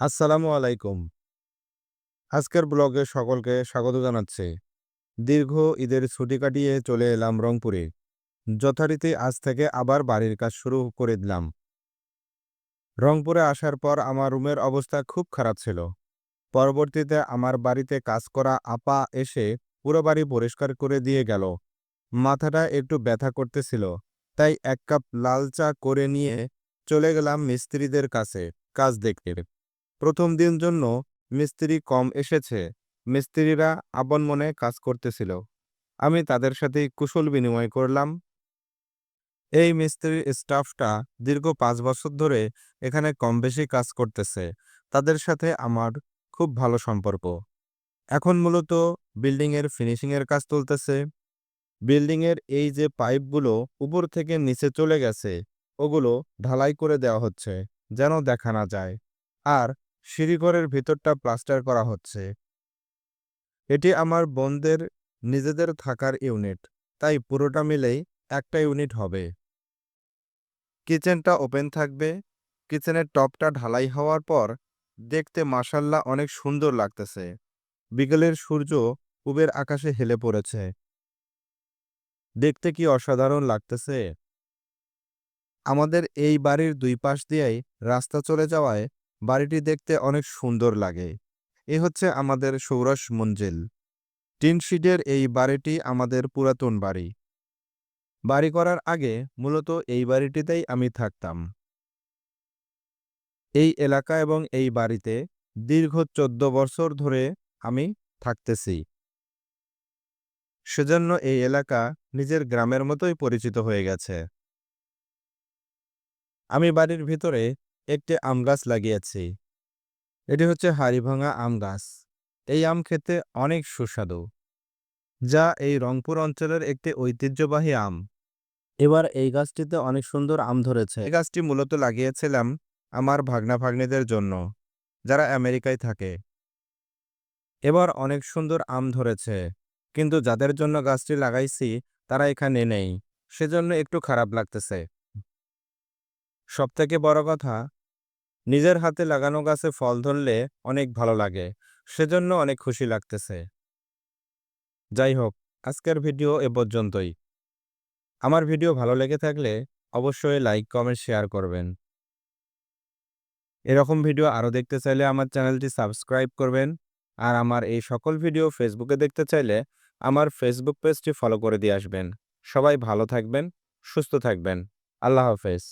আসসালামু আলাইকুম। আজকের ব্লগে সকলকে স্বাগত জানাচ্ছি। দীর্ঘ ঈদের ছুটি কাটিয়ে চলে এলাম রংপুরে। যথারীতি আজ থেকে আবার বাড়ির কাজ শুরু করে দিলাম। রংপুরে আসার পর আমার রুমের অবস্থা খুব খারাপ ছিল। পরবর্তীতে আমার বাড়িতে কাজ করা আপা এসে পুরো বাড়ি পরিষ্কার করে দিয়ে গেল। মাথাটা একটু ব্যথা করতেছিল, তাই এক কাপ লাল চা করে নিয়ে চলে গেলাম মিস্ত্রিদের কাছে কাজ দেখতে। প্রথম দিন জন্য মিস্ত্রি কম এসেছে। মিস্ত্রিরা আপন মনে কাজ করতেছিল। আমি তাদের সাথে কুশল বিনিময় করলাম। এই মিস্ত্রির স্টাফটা দীর্ঘ পাঁচ বছর ধরে এখানে কম বেশি কাজ করতেছে। তাদের সাথে আমার খুব ভালো সম্পর্ক। এখন মূলত বিল্ডিংয়ের ফিনিশিংয়ের কাজ চলতেছে। বিল্ডিংয়ের এই যে পাইপগুলো উপর থেকে নিচে চলে গেছে, ওগুলো ঢালাই করে দেওয়া হচ্ছে, যেন দেখা না যায়। আর সিঁড়িঘরের ভিতরটা প্লাস্টার করা হচ্ছে। এটি আমার বোনদের নিজেদের থাকার ইউনিট, তাই পুরোটা মিলেই একটা ইউনিট হবে। কিচেনটা ওপেন থাকবে। কিচেনের টপটা ঢালাই হওয়ার পর দেখতে মাসাল্লাহ অনেক সুন্দর লাগতেছে। বিকেলের সূর্য পূবের আকাশে হেলে পড়েছে। দেখতে কি অসাধারণ লাগতেছে? আমাদের এই বাড়ির দুই পাশ দিয়েই রাস্তা চলে যাওয়ায় বাড়িটি দেখতে অনেক সুন্দর লাগে। এ হচ্ছে আমাদের সৌরাস মঞ্জিল। টিন শিটের এই বাড়িটি আমাদের পুরাতন বাড়ি। বাড়ি করার আগে মূলত এই বাড়িটিতেই আমি থাকতাম। এই এলাকা এবং এই বাড়িতে দীর্ঘ চোদ্দ বছর ধরে আমি থাকতেছি। সেজন্য এই এলাকা নিজের গ্রামের মতোই পরিচিত হয়ে গেছে। আমি বাড়ির ভিতরে একটি আম গাছ লাগিয়েছি। এটি হচ্ছে হাড়িভাঙা আম গাছ। এই আম খেতে অনেক সুস্বাদু, যা এই রংপুর অঞ্চলের একটি ঐতিহ্যবাহী আম। এবার এই গাছটিতে অনেক সুন্দর আম ধরেছে। এই গাছটি মূলত লাগিয়েছিলাম আমার ভাগনা ভাগ্নিদের জন্য, যারা আমেরিকায় থাকে। এবার অনেক সুন্দর আম ধরেছে, কিন্তু যাদের জন্য গাছটি লাগাইছি, তারা এখানে নেই। সেজন্য একটু খারাপ লাগতেছে। সবথেকে বড় কথা, নিজের হাতে লাগানো গাছে ফল ধরলে অনেক ভালো লাগে, সেজন্য অনেক খুশি লাগতেছে। যাই হোক, আজকের ভিডিও এ পর্যন্তই। আমার ভিডিও ভালো লেগে থাকলে অবশ্যই লাইক, কমেন্ট, শেয়ার করবেন। এরকম ভিডিও আরও দেখতে চাইলে আমার চ্যানেলটি সাবস্ক্রাইব করবেন। আর আমার এই সকল ভিডিও ফেসবুকে দেখতে চাইলে আমার ফেসবুক পেজটি ফলো করে দিয়ে আসবেন। সবাই ভালো থাকবেন, সুস্থ থাকবেন। আল্লাহ হাফেজ।